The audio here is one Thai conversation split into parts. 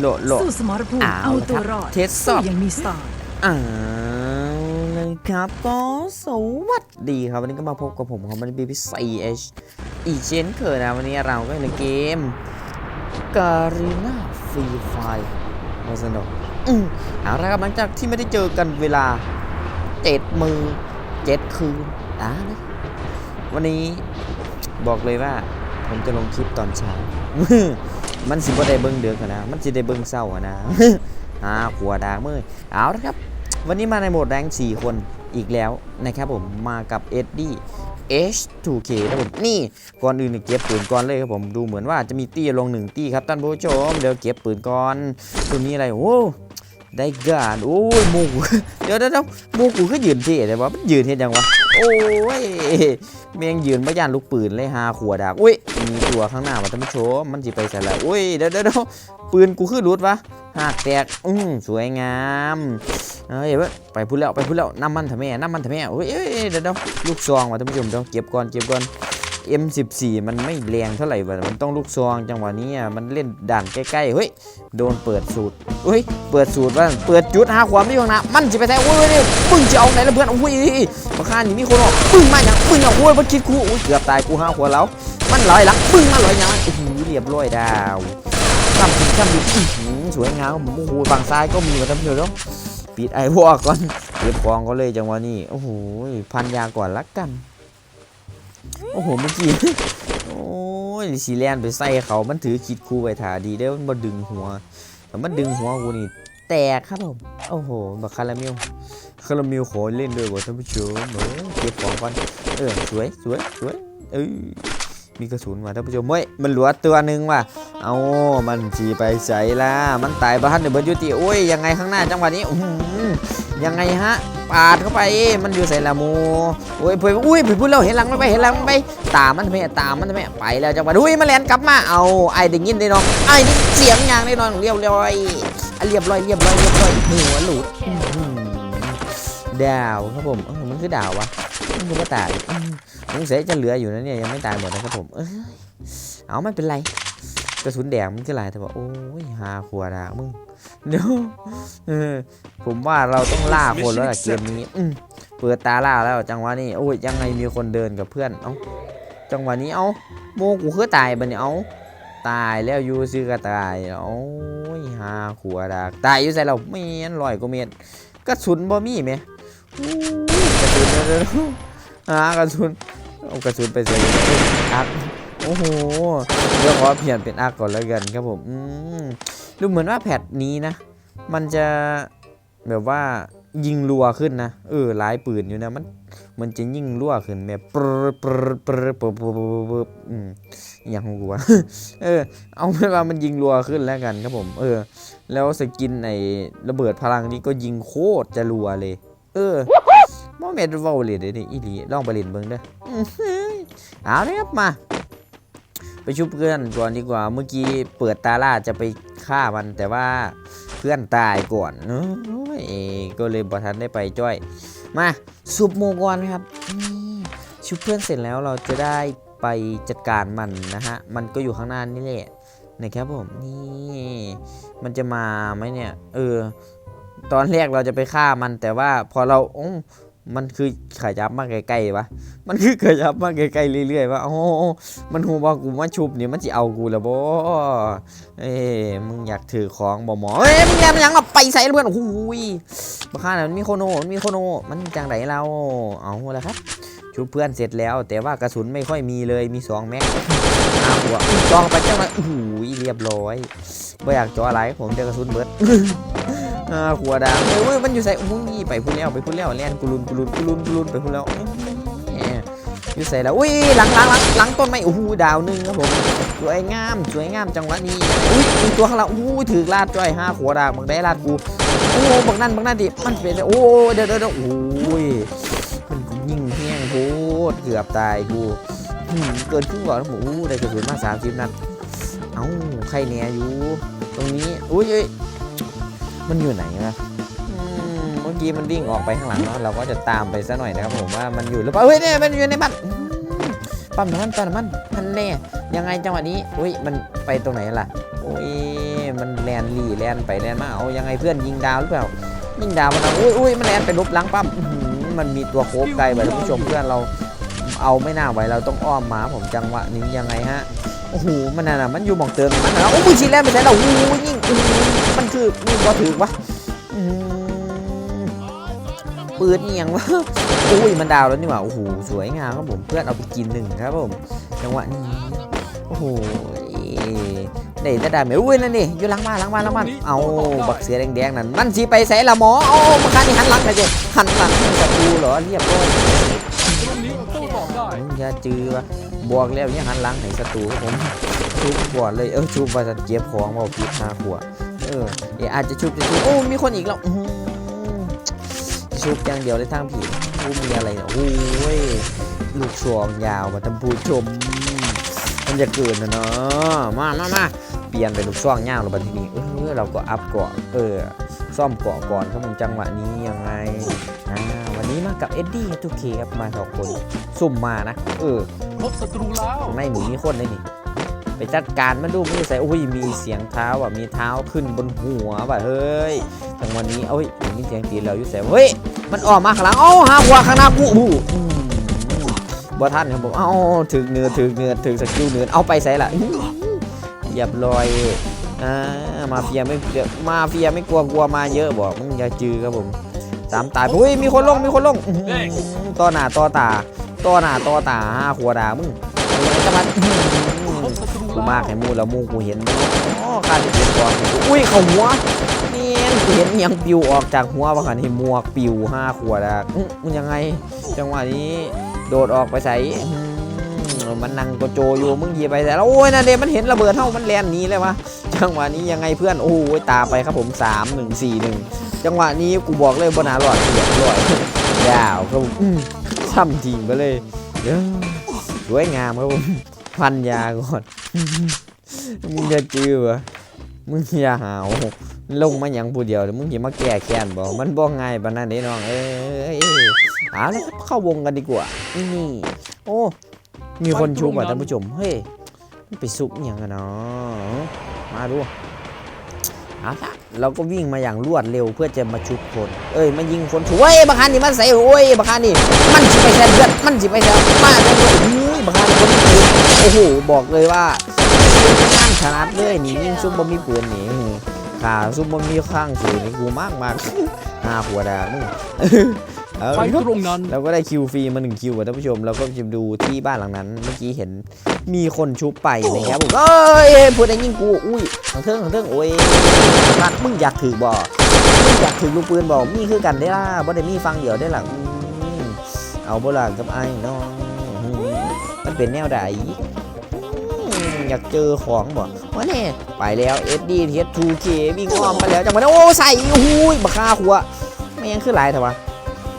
โลโลสู้สมรภูมิเอาเอาตัวละครับรอดเทสสอบสู้อยังมีสไตล์เอาเลยครับก็สวัสดีครับ วันนี้ก็มาพบกับผมของมันบีพีซีเอชอีกเช่นเคยนะ วันนี้เราก็อยู่ในเกมการีนาฟรีไฟมาสนุกอืมเอาละครับหลังจากที่ไม่ได้เจอกันเวลาเจ็ดมือเจ็ดคืนอ่านะวันนี้บอกเลยว่า ผมจะลงคลิปตอนเช้า มันสิบ่ได้เบิ่งเดือกนะ มันสิได้เบิ่งเศร้านะอ่าขัวดาเมื่อเอาละครับ วันนี้มาในโหมดแรง4 คนอีกแล้วนะครับผม มากับเอ็ดดี้ H2K นะผมนี่ก่อนอื่นเนี่ยเก็บปืนก่อนเลยครับผมดูเหมือนว่าจะมีตี้ลงหนึ่งตี้ครับท่านผู้ชมเดี๋ยวเก็บปืนก่อนตัวนี้อะไรโอ้ ได้การโอ้ยมูกูเดี๋ยวเดี๋ยวเดี๋ยวหมูกูก็ยืนเท่แต่ว่ามันยืนเท่ยังวะโอ้ยเมียงยืนไม่ย่านลูกปืนเลยหาขวดาบอุ้ยมีตัวข้างหน้าว่ะท่านผู้ชมมันจะไปใส่ละอุ้ยเดี๋ยวเดี๋ยวเดี๋ยวปืนกูคือรุดวะหากแตกอืมสวยงามเอ้ยเว้ยไปพูดแล้วไปพูดแล้วน้ำมันทำแม่น้ำมันทำแม่โอ้ยเอ้ยเดี๋ยวเดี๋ยวลูกซองว่ะท่านผู้ชมเดี๋ยวเก็บก่อนเก็บก่อน M14 มันไม่แรงเท่าไหร่วะมันต้องลูกซองจังหวะนี้อะมันเล่นด่านใกล้ๆเฮ้ยโดนเปิดสูตรเฮ้ยเปิดสูตรว่าเปิดจุดหาความที่ข้างหน้ามันจะไปแท้โอ้ยนี่ปึ้งจะเอาไหนละเพื่อนโอ้ยมาฆ่านี่มีคนออกปึ้งมาอย่างปึ้งอะโอ้ยมันคิดกูโอ้ยเกือบตายกูห้าขวแล้วมันลอยหลังปึ้งมาลอยอย่างโอ้โหเรียบร้อยดาวจำถึงจำถึงอื้สวยงามโอ้โหฝั่งซ้ายก็มีว่ะท่านผู้ชมเนาะปิดไอวอก่อนเก็บกองก็เลยจังหวะนี้โอ้โหพันยาก่อนละกัน โอ้โหเมื่อกี้โอ้ยสีแลนไปใส่เขามันถือคิดคูไปถาดีได้มันมาดึงหัวแต่มันดึงหัวกูนี่แตกครับผมโอ้โหบักคาราเมลคาราเมลขอเล่นด้วยว่ะท่านผู้ชมเออเก็บของก่อนเออสวยสวยสวยเออ มีกระสุนว่ะท่านผู้ชมเว้ยมันเหลือตัวหนึ่งว่ะเอามันจีไปใส่ละมันตายบ้านเดี๋ยวเบิร์ดยุติโอ้ยยังไงข้างหน้าจังหวะนี้ยังไงฮะปาดเข้าไปมันอยู่ใส่ละโมโอ้ยเพื่อนอุ้ยเพื่อนพูดแล้วเห็นหลังมันไปเห็นหลังมันไปตามมันทำไมตามมันทำไมไปแล้วจังหวะอุ้ยมันแลนกลับมาเอาไอ้ได้ยินได้นองไอ้ได้เสียงยางได้นองเรียบร้อยเรียบร้อยเรียบร้อยเรียบร้อยหัวหลุดดาวครับผมมันคือดาววะ มันคือว่ตายสงสัยจะเหลืออยู่นะเนี่ยยังไม่ตายหมดนะครับผมเอ้ยเอาไม่เป็นไรกระสุนแดงมันคืออะไรแต่ว่าโอ้ยหาขวดอะมึงเดี๋ยวผมว่าเราต้องล่าคนแล้วล่ะเกมนี้เปิดตาล่าแล้วจังหวะนี้โอ้ยยังไงมีคนเดินกับเพื่อนเอ้าจังหวะนี้เอ้าโมกูคือตายบัดเนี่ยเอ้าตายแล้วยูซื้อกระตายโอ้ยหาขวดอะตายอยู่ใส่เราไม่นลอยกว่าเมตรกระสุนบ่มีไหมอู้ยกระสุนเดี๋ยว หากระสุนเอากระสุนไปใส่อัดโอ้โหเดี๋ยวขอเปลี่ยนเป็นอาร์ก่อนแล้วกันครับผมอืมดูเหมือนว่าแพทนี้นะ มันจะแบบว่ายิงรัวขึ้นนะเออหลายปืนอยู่นะมันมันจะยิงรัวขึ้นแบบปรปรปรปรปรปรปรอืมอย่างของกูวเออ เอาเป็นว่ามันยิงรัวขึ้นแล้วกันครับผม เออ แล้วสกินในระเบิดพลังนี้ก็ยิงโคตรจะรัวเลย เออ โมเมนต์วอลเลยเดี๋ยวนี้อีหลีลองไปเล่นเบิ่งเด้ออื้อหือเอาเลยครับมาไปชุบเพื่อนก่อนดีกว่า เมื่อกี้เปิดตาล่าจะไปฆ่ามันแต่ว่าเพื่อนตายก่อนเนอะโอ้ยก็เลยบอทันได้ไปจ้อย มาซุปโมก่อนครับนี่ชุบเพื่อนเสร็จแล้วเราจะได้ไปจัดการมันนะฮะ มันก็อยู่ข้างหน้านี่แหละนะครับผมนี่มันจะมาไหมเนี่ย เออ ตอนแรกเราจะไปฆ่ามันแต่ว่าพอเราอ มันคือขยับมาใกล้ๆวะ มันคือขยับมาใกล้ๆเรื่อยๆว่าโอ้มันหูว่ากูมาชุบนี่มันจะเอากูแล้วบ่เอ้มึงอยากถือของบ่หมอเอ้มึงแย่มันยังมาไปใส่เพื่อนโอ้ยบ้าข้าน่ะมันมีโคโนมันมีโคโนมันจังไดเรา เอาละครับ ชุบเพื่อนเสร็จแล้ว แต่ว่ากระสุนไม่ค่อยมีเลยมีสองแม็กอาหัวอุ๊ยจองไปจังเลยโอ้ยเรียบร้อยไม่อยากจ่ออะไรผมเจอกระสุนเบิด อ่าหัวดาวเอ้ยมันอยู่ใส่โอ้ยไปพุ่นแล้วไปพุ่นแล้วแล่นกุลุนกุลุนกุลุนกุลุนไปพุ่นแล้วอยู่ใส่แล้วอุ้ยหลังหลังหลังหลังต้นไม้โอ้โหดาวหนึ่งครับผมสวยงามสวยงามจังหวะนี้อุ้ยมีตัวข้างหลังอู้ยถือลาดจ้อยห้าขวดาบังได้ลาดกูโอ้บังนั่นบังนั่นดิมันเป็นโอ้เดี๋ยวเดี๋ยวเดี๋ยวโอ้ยมันยิงแห้งโคตรเกือบตายกูเกินครึ่งหลอดแล้วผมอู้ได้กระสุนมาสามสิบนัดเอ้าใครเนี่ยอยู่ ตรงนี้อุ้ย มันอยู่ไหนนะอืมเมื่อกี้มันวิ่งออกไปข้างหลังเนาะเราก็จะตามไปซะหน่อยนะครับผมว่ามันอยู่หรือเปล่าเฮ้ยเนี่ยมันอยู่ในบ้านอืมปั๊มน้ำมันปั๊มน้ำมันมันแน่ยังไงจังหวะนี้อุ้ยมันไปตรงไหนล่ะโอ้ยมันแลนลี่แลนไปแลนมาเอายังไงเพื่อนยิงดาวหรือเปล่ายิงดาวมันเอาอุ้ยอุ้ยมันแลนไปลบหล้างปั๊มอื้อหือมันมีตัวโคบไกลไปท่านผู้ชมเพื่อนเราเอาไม่น่าไหวเราต้องอ้อมมาผมจังหวะนี้ยังไงฮะโอ้โหมันน่ะมันอยู่หมองเติมมันน่ะโอ้ยชีแลนไปใส่เราโอ้ยยิงอื้อหือ มันคือนี่บ่ถือวะอื้อหือปืนเอียงวะอุ้ยมันดาวแล้วนี่หว่าโอ้โหสวยงามครับผมเพื่อนเอาไปกินหนึ่งครับผมจังหวะนี้โอ้โหได้แต่ดาเมอุ้ยนั่นนี่อยู่หลังมานหลังมานหลังมานเอาบักเสือแดงๆนั่นมันสีไปใส่ละหมอเอามาคันนี่หันหลังนะเจ๊หันหลังให้ศัตรูเหรอเรียบร้อยตรงนี้โต้ตออย่าจือวะบวกแล้วเนี่ยหันหลังให้ศัตรูครับผมชุบก่อนเลยเออชุบว่าจะเก็บของมาพิษหาขวด ออเดี๋ยวอาจจะชุบจะชุบโอ้มีคนอีกแล้วอื้อหือชุบอย่างเดียวเลยทางผีกูมีอะไรเนี่ยโอ้ยลูกซองยาวมาทำผู้ชม มันจะเกินนะเนาะมามามาเปลี่ยนเป็นลูกซองยาวแล้วบัดทีนี้เออเราก็อัพเกาะเออซ่อมเกาะก่อนครับผมจังหวะนี้ยังไงอ่าวันนี้มากับเอ็ดดี้ทุกเคครับมาสองคน สุ่มมานะ เออพบศัตรูแล้วข้างในหนีมีคนเลยนี่ ไปจัดการมันดูมันจะใส่โอ้ยมีเสียงเท้าอะมีเท้าขึ้นบนหัวว่ะเฮ้ยจังหวะนี้เอ้ยมีเสียงตีนเราอยู่ใส่เฮ้ยมันออกมาข้างหลังเอ้าหาหัวข้างหน้ากูอู้อืมบ่ท่านครับผมเอ้าถึงเนื้อถึงเนื้อถึงสกิลเนื้อเอาไปใส่ละอื้อเรียบร้อยอ่ามาเฟียไม่เกลัวมาเฟียไม่กลัวกลัวมาเยอะบอกมึงอย่าจือครับผมสามตายอุ้ยมีคนลงมีคนลงอื้อหือต่อหน้าต่อตาต่อหน้าต่อตาห้าขวดามึงอะไรกันมัน กูมากให้มูแล้วมูกูเห็นอ๋อการเก็บกองอุ้ยเข้าหัวเนียนกูเห็นยังปิวออกจากหัวบางคันเห็นมวกปิวห้าขวดาอื้อมันยังไง จังหวะนี้โดดออกไปใส่มันนั่งกโจอยู่มึงเหยียบไปแต่แล้วโอ้ยนั่นเดมันเห็นระเบิดเท่ามันแลนหนี้เลยวะจังหวะนี้ยังไงเพื่อนโอ้ยตามไปครับผม3 1 4 1จังหวะนี้กูบอกเลยบนาหลอดเรียบร้อยยาวครับผมอื้ำทิ้งไปเลยเด้อสวยงามครับผมพันยาก่อน มึงจะจื้อวะมึงอย่าหาวลงมาอย่างผู้เดียวเดี๋ยวมึงอย่ามาแก้แค้นบอกมันบ่ง่ายปานนั้นเด้น้องเอ้ยเอาละครับเข้าวงกันดีกว่านี่โอ้มีคนชุบอะท่านผู้ชมเฮ้ยมันไปซุกอหย่างกันเนาะมาดูเอาละเราก็วิ่งมาอย่างรวดเร็วเพื่อจะมาชุบคน เอ้ยมายิงคนช่วยบางคันนี่มันใส่โอ้ยบางคันนี่มันสิไปแซนเพื่อนมันสิไปแซนมาแซนเพื่อนอุ้ยบางคันคนนี้ปืน โอ้โห บอกเลยว่าข้างชนะเลยนี่ยิ่งซุปบะมีปืนนี่ขาซุปบะมีข้างสูงนี่กูมากมากหน้าหัวดามึงเอาไปละครับตรงนั้นเราก็ได้คิวฟรีมาหนึ่งคิวอะท่านผู้ชมเราก็จะดูที่บ้านหลังนั้น เมื่อกี้เห็นมีคนชุบไปนะครับผมเอ้ยพูดได้ยิงกูอุ้ยทางเทิงทางเทิงโอ้ยรักมึงอยากถือบ่มึงอยากถือลูกปืนบ่มีคือกันได้ล่ะบ่ได้มีฟังเดียวได้หลังเอาบ่ล่ะกับไอ้น้องอืมมันเป็นแนวใด อยากเจอของบ่วะเนี่ยไปแล้ว SD t 2 k วิ่งอ้อมไปแล้วจังหวะนั้นโอ้ใส่โอ้ยบักคาหัวไม่ยังคือหลายเถอะวะ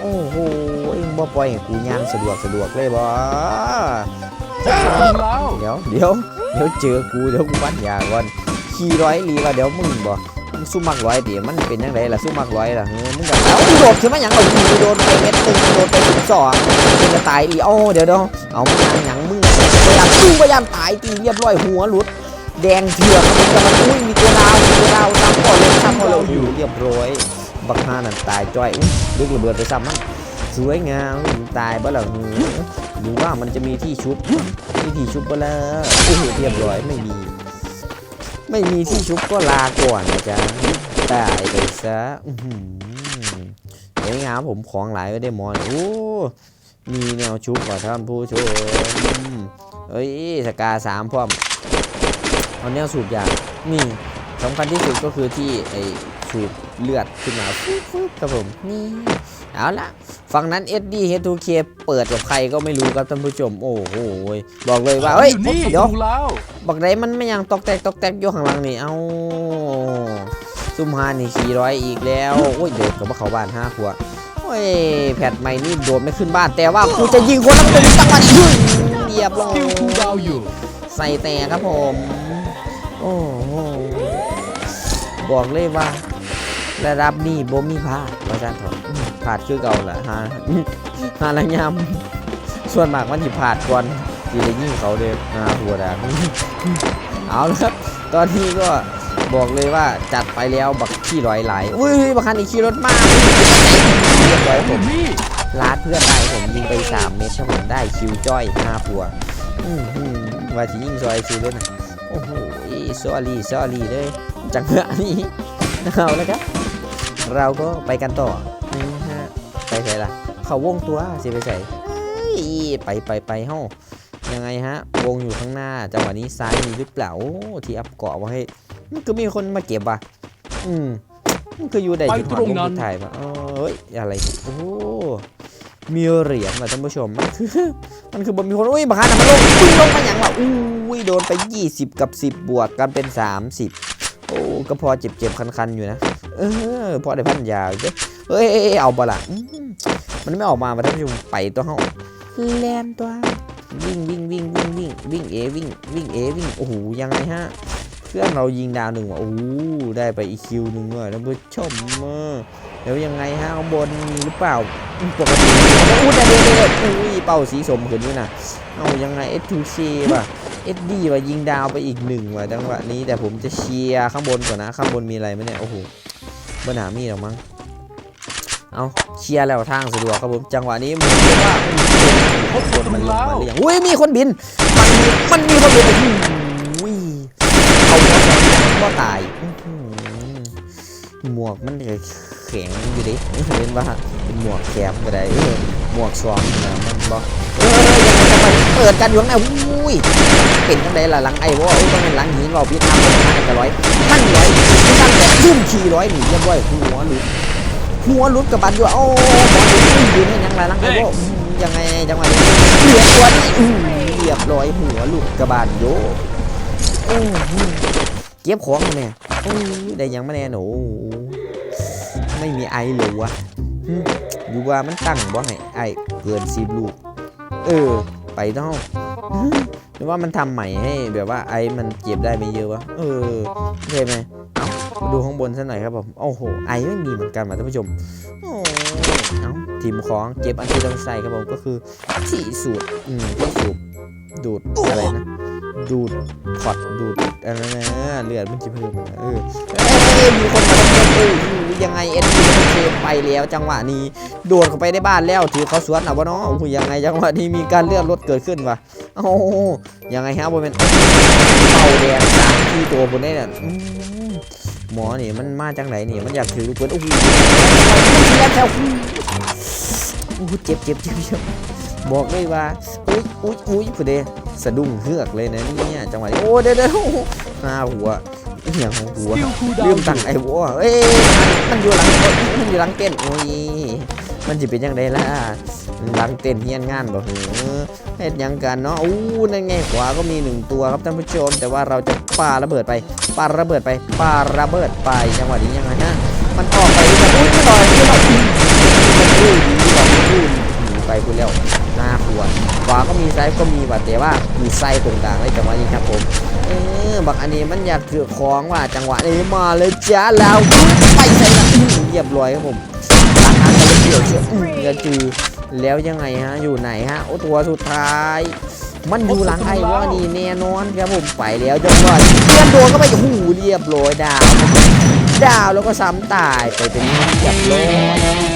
โอ้โหเอ็งบ่ปล่อยให้กูย่างสะดวกสะดวกเลยบ่เดี๋ยวเดี๋ยวเดี๋ยวเจอกูเดี๋ยวกูปัญญาก่อนขี่ร้อยลีว่าเดี๋ยวมึงบ่มึงสู้มักร้อยเดี๋ยวมันเป็นยังไงล่ะสู้มักร้อยล่ะมึงแบบเอ้าโดดขึ้นมาหยังเอาโดนไปเม็ดตึงโดนไปสิบสองมึงจะตายอีโอ้เดี๋ยวเดี๋ยวเอามึงยังยังมึง พยายามสู้พยายามตายตีเรียบร้อยหัวหลุด แดงเถือกมันจะมันอุ้ยมีตัวดาวมีตัวดาวซ้ำก่อนเลยซ้ำก่อนเลยอยู่เรียบร้อยบักฮานั่นตายจ้อยอุ้ยลูกระเบิดไปซ้ำมันสวยงามตายบ่หล่าหรือว่ามันจะมีที่ชุบมีที่ชุบก็แล้วโอ้โหเรียบร้อยไม่มี ไม่มีที่ชุบก็ลาก่อนนะจ๊ะตายไปซะสวยงามผมของหลายก็ได้มอนโอ้ มีแนวชุบกว่าท่านผู้ชมเอ้ยสกาสามพร้อมเอาแนวสูบยานี่สำคัญที่สุดก็คือที่ไอสูบเลือดขึ้นมาฟึ๊บฟึ๊บครับผมนี่เอาละฝั่งนั้น SD H2K เปิดกับใครก็ไม่รู้ครับท่านผู้ชม โอ้โหบอกเลยว่าเฮ้ยอยู่นี่เดี๋ยวดูแล้วบักไรมันไม่ยังตอกแตกตอกแตกอยู่ข้างหลังนี่เอาซุ่มฮานี่ขี่ร้อยอีกแล้วโอ้ยเด็กกับว่าเขาบ้านห้าขวบโอ้ ยแพทใหม่นี่โดดไม่ขึ้นบ้าน แต่ว่ากูจะยิงคนแล้วเป็นจังหวะนี้เรียบร้อยคิวคูลดาวน์อยู่ใส่แต่ครับผม โอ้โหบอกเลยว่าระดับนี้บ่มีพลาดว่าจันเถอะอืมพลาดคือเก่าแหละฮะฮาละยำส่วนมากมันที่พลาดก่อนที่จะยิงเขาเด้อฮาหัวดาเอาละครับ ตอนนี้ก็บอกเลยว่าจัดไปแล้วบักขี้ร้อยหลายอุ้ยบักคันอีกขี่รถมาก เรียบร้อยผมนี่ลาดเพื่อนได้ผมยิงไป 3 เมตรครับผมได้คิวจ้อย5ปัวอืมว่าจะยิงซอยคิวด้วยนะโอ้โหสอรี่สอรี่เลยจังหวะนี้เอาแล้วครับ เราก็ไปกันต่อฮะไปใส่ล่ะ เขาวงตัวสิไปใส่ไปไปไปเฮ้ายังไงฮะ วงอยู่ข้างหน้าจังหวะนี้ซ้ายมีหรือเปล่าที่อัพเกาะไว้ให้มันก็มีคนมาเก็บว่ะ อืม มันคืออยู่ใดที่หอดวงสุดท้ายป่ะเอ้ยอะไรเนี่ยโอ้มีเหรียญว่ะท่านผู้ชม มันคือมันคือบนมีคนอุ้ยบางครั้งมันลงอุ้ยลงมาอย่างว่ะอุ้ยโดนไป 20 กับ 10 บวกกันเป็น 30 โอ้ก็พอเจ็บๆคันๆอยู่นะ เออพอได้พันยาอยู่เด้อเอ้ยเอ้ยเอ้ยเอาบละอืมมันไม่ออกมาว่ะท่านผู้ชมไปตัวเฮาแลนตัววิ่งวิ่งวิ่งวิ่งวิ่งวิ่งเอวิ่งวิ่งเอวิ่งโอ้โหยังไงฮะเพื่อนเรายิงดาวหนึ่งว่ะโอ้ได้ไปอีคิวหนึ่งว่ะท่านผู้ชมเออแล้วยังไงฮะข้างบนมีหรือเปล่าปกติอู้แต่เด็ดๆอุ้ยเป่าสีสมขึ้นด้วยนะเอายังไงเอสทูซีป่ะเอ็ดดี้ว่ะยิงดาวไปอีกหนึ่งว่ะจังหวะนี้แต่ผมจะเชียร์ข้างบนก่อนนะ ข้างบนมีอะไรไหมเนี่ยโอ้โหปัญหามีหรอมั้งเอาเชียร์แล้วทางสะดวกครับผมจังหวะนี้มือนว่าคนคนมันลงมาหรือยังอุ้ยมีคนบิน มันมีมันมีคนบินอุ้ยเอาหัวสอง ก็ตายหมวกมันแข็งอยู่ดิเห็นปะเป็นหมวกแคมก็ได้หมวกซองนะมันบอกเออยังจะไปเปิดกันอยู่ข้างในอุ้ยเป็นทั้งใดล่ะหลังไอ้วะเอ้ยต้องเป็นหลังหินเราพี่ทำเป็นพันกระร้อยพันร้อยตั้งแต่ขึ้นขี่ร้อยหนีเรียบร้อยหัวหลุดหัวหลุดกับบันอยู่โอ้หมอหลุดยืนให้ยังไงหลังไอ้วะยังไงจังหวะนี้เหลือตัวนี้เรียบร้อยหัวหลุดกับบานโยโอ้ ก็บของมาเนี่ยโอ้ได้ยังไม่แน่หนูไม่มีไอเลยวะอยู่ว่ามันตั้งบ่ให้ไอเกินสิบลูก เออ ไปเท่าหรือว่ามันทำใหม่ให้แบบว่าไอมันเก็บได้ไม่เยอะวะ เออใช่ไหมมาดูข้างบนสักหน่อยครับผม โอ้โห ไอไม่มีเหมือนกันมาท่านผู้ชมเอ้าทีมของเก็บอันที่ต้องใส่ครับผมก็คือที่สูตรอืมที่สูบดูดอะไรนะ ดูดพอดดูดอะไรนะเลือดมันจะเพิ่มเออเอ้ยมีคนมาเล่นเอ้ยยังไงเอ็นดีมันเคไปแล้วจังหวะนี้ โดดเข้าไปในบ้านแล้วถือเขาสวนเอาวะเนาะโอ้โหยังไงจังหวะนี้มีการเลือนรถเกิดขึ้นวะโอ้ยังไงฮะบนเป็นเป่าแดงสามที่ตัวบนได้เนี่ยหมอนี่มันมาจังไหนนี่มันอยากถือลูกปืนโอ้โหแล้วแถวโอ้โหเจ็บเจ็บเจ็บเจ็บบอกเลยว่าอุ้ยอุ้ยอุ้ยพอดี สะดุ้งเฮือกเลยนะเนี่ยจังหวะนี้โอ้เดี๋ยวเดี๋ยวโอ้โหหน้าหัวอหย่างของหัวคิวคูลดาลืวมน์ตั้งไอ้วัวเอ้ยมันอยู่หลังมันอยู่หลังเต้นโอ้ยมันจะเป็นยังไงล่ะหลังเต้นเฮียนงานบ่เหรอเฮ็ดหยังกันเนาะอู้นั่นไงขวาก็มีหนึ่งตัวครับท่านผู้ชม แต่ว่าเราจะปาระเบิดไปปาระเบิดไปปาระเบิดไปจังหวะนี้ยังไงฮะมันออกไปแบบอุ้ยมันลอยขึ้นมาอุ้ยมันอุ้ยดีกว่ามันอุ้ยหนีไปพูดแล้ว ตัวขวาก็มีซ้ายก็มีบัดแต่ว่ามีไส้ตรงกลางเลยจังหวะนี้ครับผมเออบักอันนี้มันอยากถือของว่ะจังหวะนี้มาเลยจ้าแล้วไปใส่ละเรียบร้อยครับผมหลังนั้นจะเกี่ยวเชือกอื้อจะจือแล้วยังไงฮะอยู่ไหนฮะโอ้ตัวสุดท้ายมันอยู่หลังไอ้วะนี่แน่นอนครับผมไปแล้วจังหวะเพื่อนโดนก็ไปหูเรียบร้อยดาว ดาวแล้วก็ซ้ำตายไปเป็นเรียบร้อย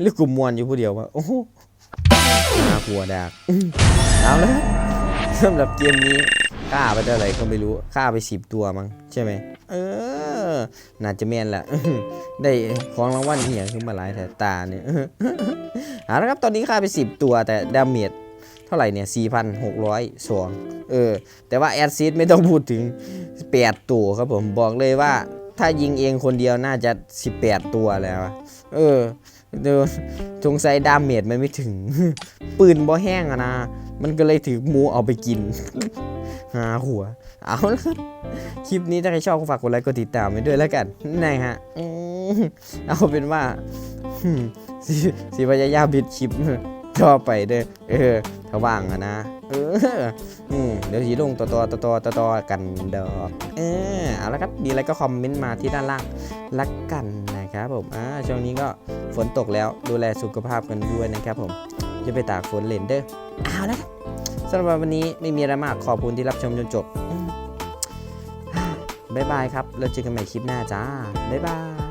หรือกูมมวนอยู่ผู้เดียววะโอ้โหน่ากลัวดากอื้อเอาละสำหรับเกมนี้ฆ่าไปเท่าไหร่ก็ไม่รู้ฆ่าไปสิบตัวมั้งใช่ไหมเออ น่าจะแม่นแหละได้ของรางวัลเหี่ยขึ้นมาหลายแต่ตาเนี่ยเอาละครับตอนนี้ฆ่าไปสิบตัวแต่ดาเมจเท่าไหร่เนี่ย4,602เออ แต่ว่าแอดซิดไม่ต้องพูดถึง8ตัวครับผมบอกเลยว่า ถ้ายิงเองคนเดียวน่าจะ18ตัวแล้วเออ โดนจงใสงสัยดาเมจมันไม่ถึง ปืนบ่แห้งอะนะ มันก็เลยถือหมูเอาไปกิน หาหัว เอาละคลิปนี้ถ้าใครชอบก็ฝากกดไลค์กดติดตามไปด้วยแล้วกันนะฮะเอาเป็นว่าสิสิพยายามบิดคลิป ต่อไปเด้อเออทระว่างอะนะเอออืมเดี๋ยวสีลงต่อต่อต่อต่อต่อต่อกันดอกเออเอาละครับมีอะไรก็คอมเมนต์มาที่ด้านล่างละกันนะครับผมอ่าช่วงนี้ก็ฝนตกแล้วดูแลสุขภาพกันด้วยนะครับผมจะไปตากฝนเลนเด้อเอาละครับสำหรับวันนี้ไม่มีอะไรมากขอบคุณที่รับชมจนจบบ๊ายบายครับเราเจอกันใหม่คลิปหน้าจ้าบ๊ายบาย